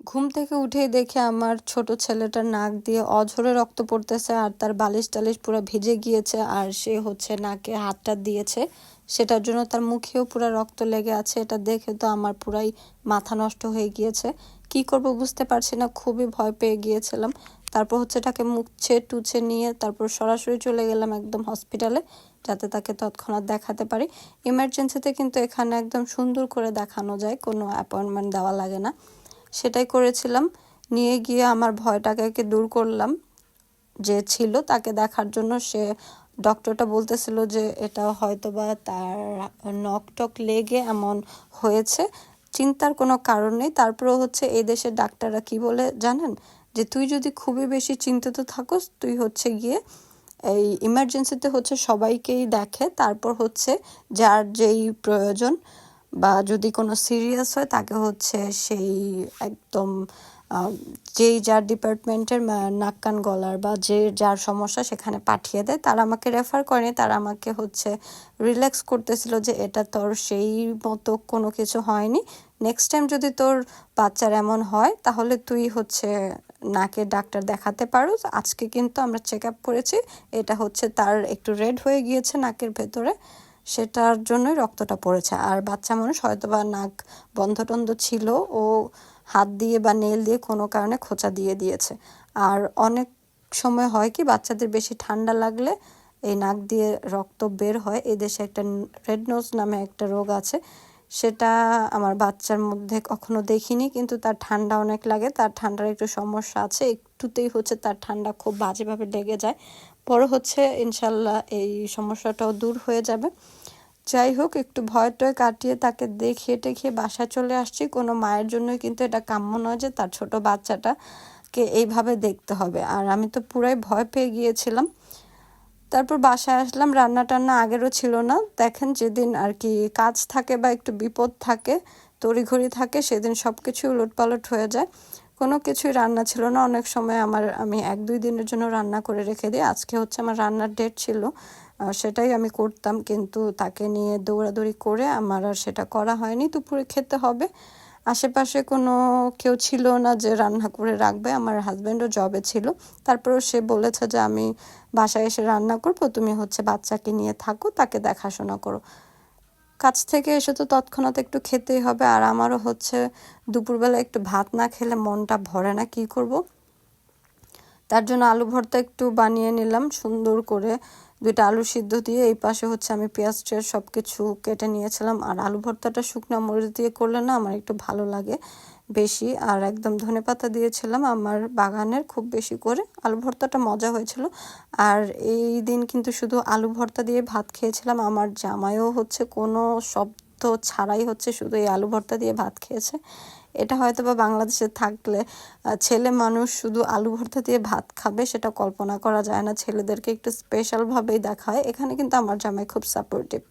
ঘুম থেকে উঠেই দেখে আমার ছোট ছেলেটার নাক দিয়ে অঝরে রক্ত পড়তেছে আর তার বালিশ টালিশ পুরো ভিজে গিয়েছে আর সে হচ্ছে নাকে হাতটা দিয়েছে। সেটার জন্য তার মুখেও পুরো রক্ত লেগে আছে। এটা দেখে তো আমার পুরাই মাথা নষ্ট হয়ে গিয়েছে। কি করব বুঝতে পারছি না, খুবই ভয় পেয়ে গিয়েছিলাম। তারপর হচ্ছে তাকে মুখছে টুছে নিয়ে তারপর সরাসরি চলে গেলাম একদম হসপিটালে যাতে তাকে তৎক্ষণাৎ দেখাতে পারি। ইমার্জেন্সিতে কিন্তু এখানে একদম সুন্দর করে দেখানো যায়, কোনো অ্যাপয়েন্টমেন্ট দেওয়া লাগে না। সেটাই করেছিলাম। নিয়ে গিয়ে আমার ভয়টাকে দূর করলাম। যে ছিল তাকে দেখার জন্য সে ডক্টরটা বলতেছিল যে এটা হয়তো বা তার নখ টক লেগে এমন হয়েছে। চিন্তার কোনো কারণ নেই। তারপরেও হচ্ছে এই দেশের ডাক্তাররা কি বলে জানেন? যে তুই যদি খুবই বেশি চিন্তিত থাকোস, তুই হচ্ছে গিয়ে এই ইমার্জেন্সিতে হচ্ছে সবাইকেই দেখে। তারপর হচ্ছে যার যেই প্রয়োজন বা যদি কোনো সিরিয়াস হয়, তাকে হচ্ছে সেই একদম যেই যার ডিপার্টমেন্টের নাক কান গলার বা যে যার সমস্যা সেখানে পাঠিয়ে দেয়, তারা আমাকে রেফার করেনি তারা আমাকে হচ্ছে রিল্যাক্স করতেছিল যে এটা তোর সেই মতো কোনো কিছু হয়নি। নেক্সট টাইম যদি তোর বাচ্চার এমন হয়, তাহলে তুই হচ্ছে নাকের ডাক্তার দেখাতে পারো আজকে কিন্তু আমরা চেক আপ করেছি, এটা হচ্ছে তার একটু রেড হয়ে গিয়েছে নাকের ভেতরে। সেটার জন্যই রক্তটা পড়েছে। আর বাচ্চা মানুষ হয়তো বা নাক বন্ধ টন্ধ ছিল ও হাত দিয়ে বা নেল দিয়ে কোনো কারণে খোঁচা দিয়ে দিয়েছে। আর অনেক সময় হয় কি, বাচ্চাদের বেশি ঠান্ডা লাগলে এই নাক দিয়ে রক্ত বের হয়। এই দেশে একটা রেড নোজ নামে একটা রোগ আছে, সেটা আমার বাচ্চার মধ্যে কখনো দেখিনি, কিন্তু তার ঠান্ডা অনেক লাগে। তার ঠান্ডার একটু সমস্যা আছে, একটুতেই হচ্ছে তার ঠান্ডা খুব বাজেভাবে লেগে যায়। পরে হচ্ছে ইনশাল্লাহ এই সমস্যাটাও দূর হয়ে যাবে। যাই হোক একটু ভয় টয় কাটিয়ে তাকে দেখে টেখে বাসায় চলে আসছি। কোনো মায়ের জন্যই কিন্তু এটা কাম্য নয় যে তার ছোট বাচ্চাটাকে এইভাবে দেখতে হবে। আর আমি তো পুরাই ভয় পেয়ে গিয়েছিলাম। তারপর বাসায় আসলাম, রান্না টান্না আগেরও ছিল না। দেখেন যেদিন আর কি কাজ থাকে বা একটু বিপদ থাকে তড়িঘড়ি থাকে, সেদিন সব কিছু উলটপালট হয়ে যায়। কোনো কিছুই রান্না ছিল না। অনেক সময় আমার, আমি এক দুই দিনের জন্য রান্না করে রেখে দিই। আজকে হচ্ছে আমার রান্নার ডেট ছিল সেটাই আমি করতাম। কিন্তু তাকে নিয়ে দৌড়াদৌড়ি করে আমার আর সেটা করা হয়নি। দুপুরে খেতে হবে। আশেপাশে কোনো কেউ ছিল না যে রান্না করে রাখবে। আমার হাজব্যান্ডও জবে ছিল। তারপরেও সে বলেছে যে, আমি বাসায় এসে রান্না করব। তুমি হচ্ছে বাচ্চাকে নিয়ে থাকো, তাকে দেখাশোনা করো। কাছ থেকে এসে তো তৎক্ষণাৎ একটু খেতেই হবে, আর আমারও হচ্ছে দুপুরবেলা একটু ভাত না খেলে মনটা ভরে না, কি করব? তার জন্য আলু ভর্তা একটু বানিয়ে নিলাম, সুন্দর করে দুইটা আলু সিদ্ধ দিয়ে এই পাশে হচ্ছে আমি পেঁয়াজ টেয়াজ সব কিছু কেটে নিয়েছিলাম, আর আলু ভর্তাটা শুকনো মরিচ দিয়ে করলে না আমার একটু ভালো লাগে। বেশি। আর একদম ধনে পাতা দিয়েছিলাম আমার বাগানের খুব বেশি করে। আলু ভর্তাটা মজা হয়েছিল। আর এই দিন কিন্তু শুধু আলু ভর্তা দিয়ে ভাত খেয়েছিলাম। আমার জামাইও হচ্ছে কোনো শব্দ ছাড়াই হচ্ছে শুধু এই আলু ভর্তা দিয়ে ভাত খেয়েছে। এটা হয়তো বা বাংলাদেশে থাকলে ছেলে মানুষ শুধু আলু ভর্তা দিয়ে ভাত খাবে সেটা কল্পনা করা যায় না। ছেলেদেরকে একটু স্পেশালভাবেই দেখা হয় এখানে কিন্তু আমার জামাই খুব সাপোর্টিভ